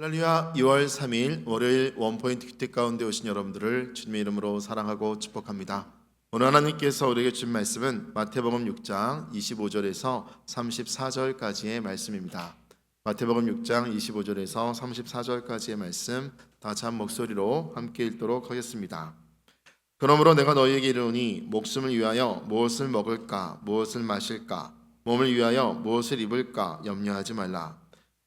할렐루야 2월 3일 월요일 원포인트 큐티 가운데 오신 여러분들을 주님의 이름으로 사랑하고 축복합니다. 오늘 하나님께서 우리에게 준 말씀은 마태복음 6장 25절에서 34절까지의 말씀입니다. 마태복음 6장 25절에서 34절까지의 말씀 다참 목소리로 함께 읽도록 하겠습니다. 그러므로 내가 너희에게 이르노니 목숨을 위하여 무엇을 먹을까 무엇을 마실까 몸을 위하여 무엇을 입을까 염려하지 말라.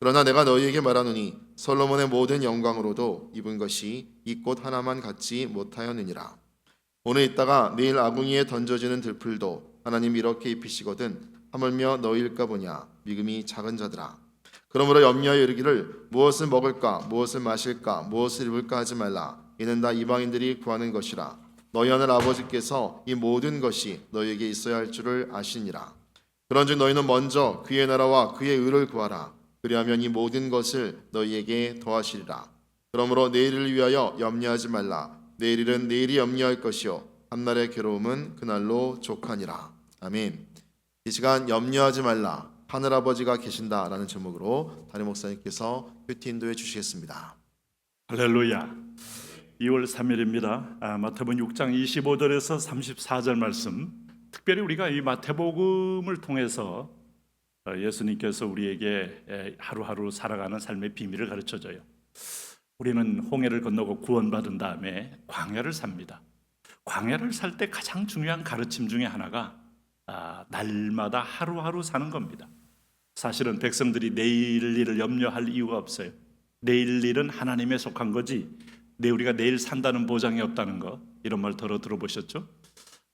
그러나 내가 너희에게 말하노니 솔로몬의 모든 영광으로도 입은 것이 이 꽃 하나만 갖지 못하였느니라. 오늘 있다가 내일 아궁이에 던져지는 들풀도 하나님 이렇게 입히시거든 하물며 너희일까 보냐. 미금이 작은 자들아. 그러므로 염려하여 이르기를 무엇을 먹을까 무엇을 마실까 무엇을 입을까 하지 말라. 이는 다 이방인들이 구하는 것이라. 너희 하늘 아버지께서 이 모든 것이 너희에게 있어야 할 줄을 아시니라. 그런즉 너희는 먼저 그의 나라와 그의 의를 구하라 그리하면 이 모든 것을 너희에게 더하시리라. 그러므로 내일을 위하여 염려하지 말라. 내일은 내일이 염려할 것이요 한날의 괴로움은 그날로 족하니라. 아멘. 이 시간 염려하지 말라. 하늘 아버지가 계신다라는 제목으로 담임 목사님께서 큐티 인도해 주시겠습니다. 할렐루야. 2월 3일입니다. 아, 마태복음 6장 25절에서 34절 말씀. 특별히 우리가 이 마태복음을 통해서 어, 예수님께서 우리에게 에, 하루하루 살아가는 삶의 비밀을 가르쳐 줘요. 우리는 홍해를 건너고 구원받은 다음에 광야를 삽니다. 광야를 살 때 가장 중요한 가르침 중에 하나가 아, 날마다 하루하루 사는 겁니다. 사실은 백성들이 내일 일을 염려할 이유가 없어요. 내일 일은 하나님에 속한 거지. 내 우리가 내일 산다는 보장이 없다는 거 이런 말 들어 들어보셨죠?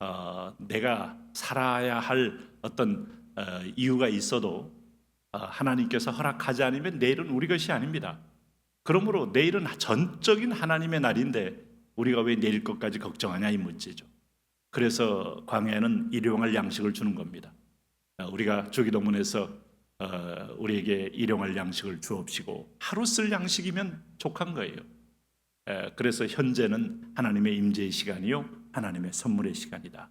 어, 내가 살아야 할 어떤 어, 이유가 있어도 어, 하나님께서 허락하지 않으면 내일은 우리 것이 아닙니다. 그러므로 내일은 전적인 하나님의 날인데 우리가 왜 내일 것까지 걱정하냐 이 문제죠. 그래서 광야는 일용할 양식을 주는 겁니다. 어, 우리가 주기도문에서 어, 우리에게 일용할 양식을 주옵시고 하루 쓸 양식이면 족한 거예요. 에, 그래서 현재는 하나님의 임재의 시간이요 하나님의 선물의 시간이다.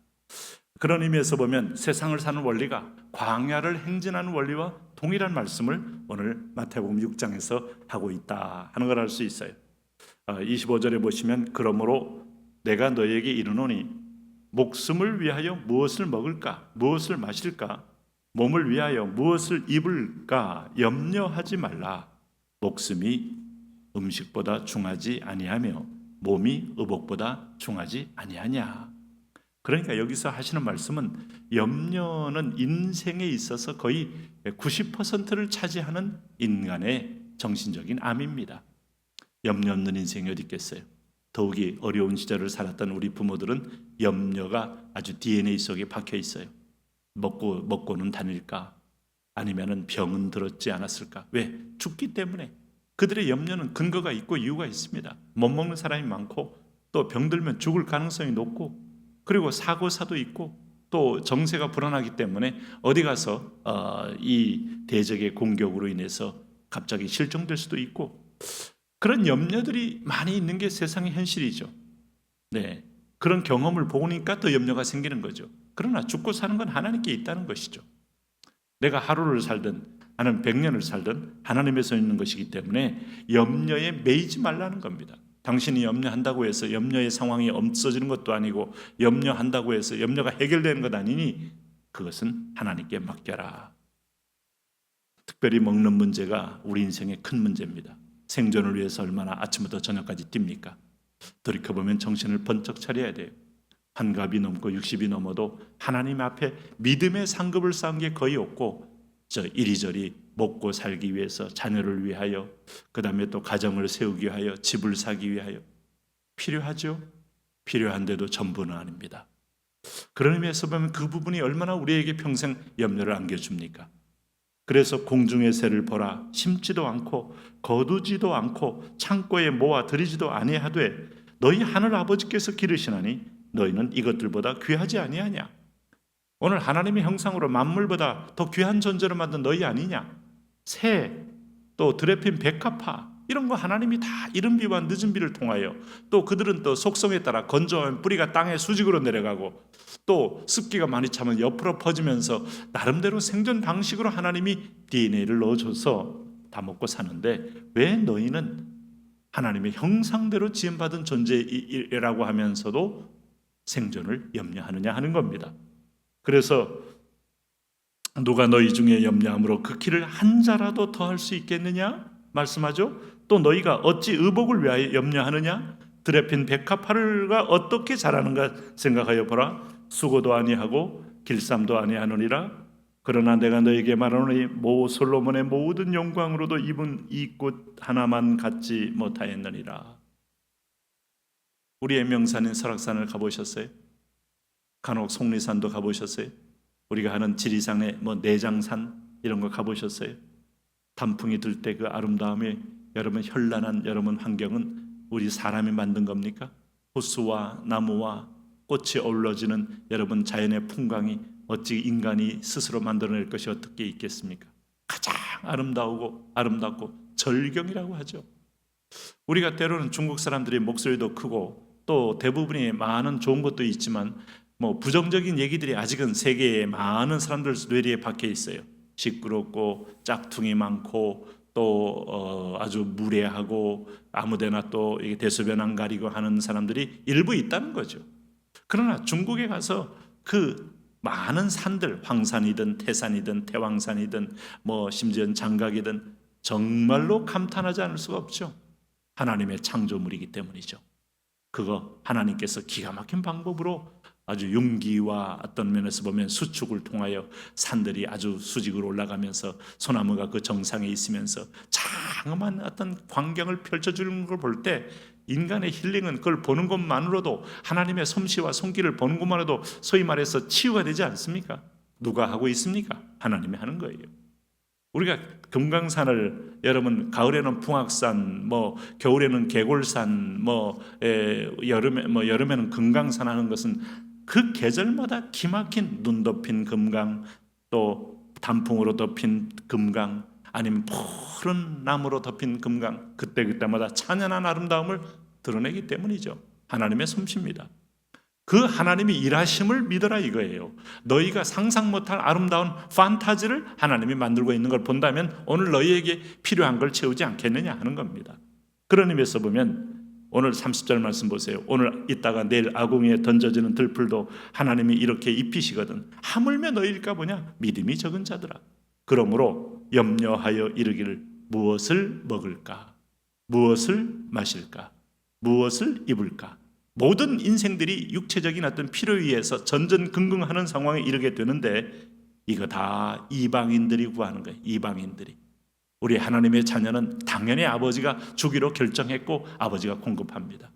그런 의미에서 보면 세상을 사는 원리가 광야를 행진하는 원리와 동일한 말씀을 오늘 마태복음 6장에서 하고 있다 하는 걸 알 수 있어요. 25절에 보시면 그러므로 내가 너희에게 이르노니 목숨을 위하여 무엇을 먹을까? 무엇을 마실까? 몸을 위하여 무엇을 입을까? 염려하지 말라. 목숨이 음식보다 중하지 아니하며 몸이 의복보다 중하지 아니하냐 그러니까 여기서 하시는 말씀은 염려는 인생에 있어서 거의 90%를 차지하는 인간의 정신적인 암입니다. 염려 없는 인생이 어디 있겠어요? 더욱이 어려운 시절을 살았던 우리 부모들은 염려가 아주 DNA 속에 박혀 있어요. 먹고 먹고는 다닐까? 아니면은 병은 들었지 않았을까? 왜? 죽기 때문에. 그들의 염려는 근거가 있고 이유가 있습니다. 못 먹는 사람이 많고 또 병들면 죽을 가능성이 높고 그리고 사고사도 있고 또 정세가 불안하기 때문에 어디 가서 어, 이 대적의 공격으로 인해서 갑자기 실종될 수도 있고 그런 염려들이 많이 있는 게 세상의 현실이죠. 네. 그런 경험을 보니까 더 염려가 생기는 거죠. 그러나 죽고 사는 건 하나님께 있다는 것이죠. 내가 하루를 살든 하는 백년을 살든 하나님에 서 있는 것이기 때문에 염려에 매이지 말라는 겁니다. 당신이 염려한다고 해서 염려의 상황이 없어지는 것도 아니고 염려한다고 해서 염려가 해결되는 것 아니니 그것은 하나님께 맡겨라. 특별히 먹는 문제가 우리 인생의 큰 문제입니다. 생존을 위해서 얼마나 아침부터 저녁까지 뜁니까? 돌이켜보면 정신을 번쩍 차려야 돼요. 환갑이 넘고 60이 넘어도 하나님 앞에 믿음의 상급을 쌓은 게 거의 없고 저 이리저리 먹고 살기 위해서 자녀를 위하여 그 다음에 또 가정을 세우기 위하여 집을 사기 위하여 필요하죠. 필요한데도 전부는 아닙니다. 그런 의미에서 보면 그 부분이 얼마나 우리에게 평생 염려를 안겨줍니까? 그래서 공중의 새를 보라 심지도 않고 거두지도 않고 창고에 모아 들이지도 아니하되 너희 하늘 아버지께서 기르시나니 너희는 이것들보다 귀하지 아니하냐 오늘 하나님의 형상으로 만물보다 더 귀한 존재로 만든 너희 아니냐 새, 또 드레핀 백합화 이런 거 하나님이 다 이른 비와 늦은 비를 통하여 또 그들은 또 속성에 따라 건조하면 뿌리가 땅에 수직으로 내려가고 또 습기가 많이 차면 옆으로 퍼지면서 나름대로 생존 방식으로 하나님이 DNA를 넣어줘서 다 먹고 사는데 왜 너희는 하나님의 형상대로 지음받은 존재이라고 하면서도 생존을 염려하느냐 하는 겁니다. 그래서 누가 너희 중에 염려함으로 그 길을 한 자라도 더할 수 있겠느냐 말씀하죠. 또 너희가 어찌 의복을 위하여 염려하느냐 드레핀 백합화를가 어떻게 자라는가 생각하여 보라 수고도 아니하고 길쌈도 아니하느니라 그러나 내가 너에게 말하노니 모 솔로몬의 모든 영광으로도 입은 이 꽃 하나만 갖지 못하였느니라 우리의 명산인 설악산을 가보셨어요? 간혹 속리산도 가보셨어요? 우리가 하는 지리산의 뭐 내장산 이런 거 가보셨어요? 단풍이 들 때 그 아름다움에 여러분 현란한 여러분 환경은 우리 사람이 만든 겁니까? 호수와 나무와 꽃이 어우러지는 여러분 자연의 풍광이 어찌 인간이 스스로 만들어낼 것이 어떻게 있겠습니까? 가장 아름다우고 아름답고 절경이라고 하죠. 우리가 때로는 중국 사람들이 목소리도 크고 또 대부분이 많은 좋은 것도 있지만 뭐 부정적인 얘기들이 아직은 세계에 많은 사람들 뇌리에 박혀 있어요. 시끄럽고 짝퉁이 많고 또 어, 아주 무례하고 아무데나 또 이게 대소변 안 가리고 하는 사람들이 일부 있다는 거죠. 그러나 중국에 가서 그 많은 산들 황산이든 태산이든 태왕산이든 뭐 심지어 장각이든 정말로 감탄하지 않을 수가 없죠. 하나님의 창조물이기 때문이죠. 그거 하나님께서 기가 막힌 방법으로 아주 용기와 어떤 면에서 보면 수축을 통하여 산들이 아주 수직으로 올라가면서 소나무가 그 정상에 있으면서 장엄한 어떤 광경을 펼쳐주는 걸 볼 때 인간의 힐링은 그걸 보는 것만으로도 하나님의 솜씨와 손길을 보는 것만으로도 소위 말해서 치유가 되지 않습니까? 누가 하고 있습니까? 하나님이 하는 거예요. 우리가 금강산을 여러분 가을에는 풍악산, 뭐 겨울에는 계골산, 뭐 에, 여름에 뭐 여름에는 금강산 하는 것은 그 계절마다 기막힌 눈 덮인 금강, 또 단풍으로 덮인 금강, 아니면 푸른 나무로 덮인 금강, 그때 그때마다 찬연한 아름다움을 드러내기 때문이죠. 하나님의 솜씨입니다. 그 하나님이 일하심을 믿어라 이거예요. 너희가 상상 못할 아름다운 판타지를 하나님이 만들고 있는 걸 본다면 오늘 너희에게 필요한 걸 채우지 않겠느냐 하는 겁니다. 그런 의미에서 보면 오늘 30절 말씀 보세요. 오늘 있다가 내일 아궁이에 던져지는 들풀도 하나님이 이렇게 입히시거든. 하물며 너희일까 보냐? 믿음이 적은 자들아. 그러므로 염려하여 이르기를 무엇을 먹을까? 무엇을 마실까? 무엇을 입을까? 모든 인생들이 육체적인 어떤 필요에 의해서 전전긍긍하는 상황에 이르게 되는데 이거 다 이방인들이 구하는 거예요. 이방인들이. 우리 하나님의 자녀는 당연히 아버지가 주기로 결정했고 아버지가 공급합니다.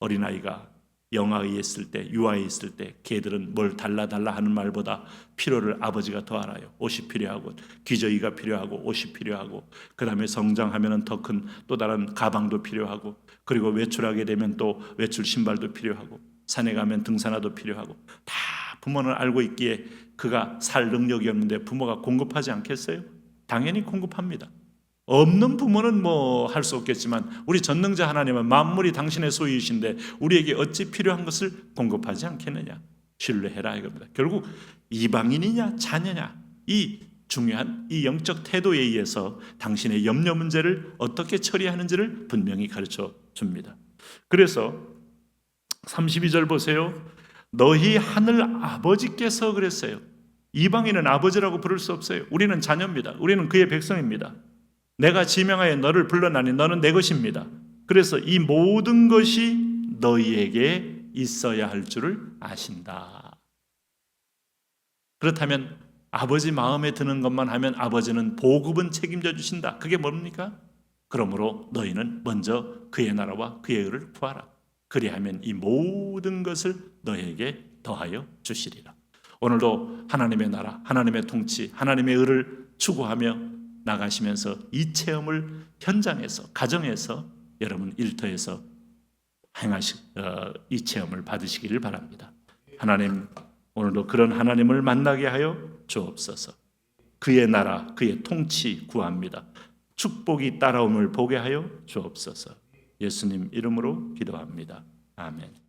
어린아이가 영아에 있을 때, 유아에 있을 때 걔들은 뭘 달라 달라 하는 말보다 필요를 아버지가 더 알아요. 옷이 필요하고 기저귀가 필요하고 옷이 필요하고 그다음에 성장하면은 더 큰 또 다른 가방도 필요하고 그리고 외출하게 되면 또 외출 신발도 필요하고 산에 가면 등산화도 필요하고 다 부모는 알고 있기에 그가 살 능력이 없는데 부모가 공급하지 않겠어요? 당연히 공급합니다. 없는 부모는 뭐 할 수 없겠지만 우리 전능자 하나님은 만물이 당신의 소유이신데 우리에게 어찌 필요한 것을 공급하지 않겠느냐? 신뢰해라 이겁니다. 결국 이방인이냐 자녀냐 이 중요한 이 영적 태도에 의해서 당신의 염려 문제를 어떻게 처리하는지를 분명히 가르쳐 줍니다. 그래서 32절 보세요. 너희 하늘 아버지께서 그랬어요. 이방인은 아버지라고 부를 수 없어요. 우리는 자녀입니다. 우리는 그의 백성입니다. 내가 지명하여 너를 불러나니 너는 내 것입니다. 그래서 이 모든 것이 너희에게 있어야 할 줄을 아신다. 그렇다면 아버지 마음에 드는 것만 하면 아버지는 보급은 책임져 주신다. 그게 뭡니까? 그러므로 너희는 먼저 그의 나라와 그의 의를 구하라. 그리하면 이 모든 것을 너에게 더하여 주시리라. 오늘도 하나님의 나라, 하나님의 통치, 하나님의 의를 추구하며 나가시면서 이 체험을 현장에서, 가정에서, 여러분 일터에서 행하시 어, 이 체험을 받으시기를 바랍니다. 하나님 오늘도 그런 하나님을 만나게 하여 주옵소서. 그의 나라, 그의 통치 구합니다. 축복이 따라옴을 보게 하여 주옵소서. 예수님 이름으로 기도합니다. 아멘.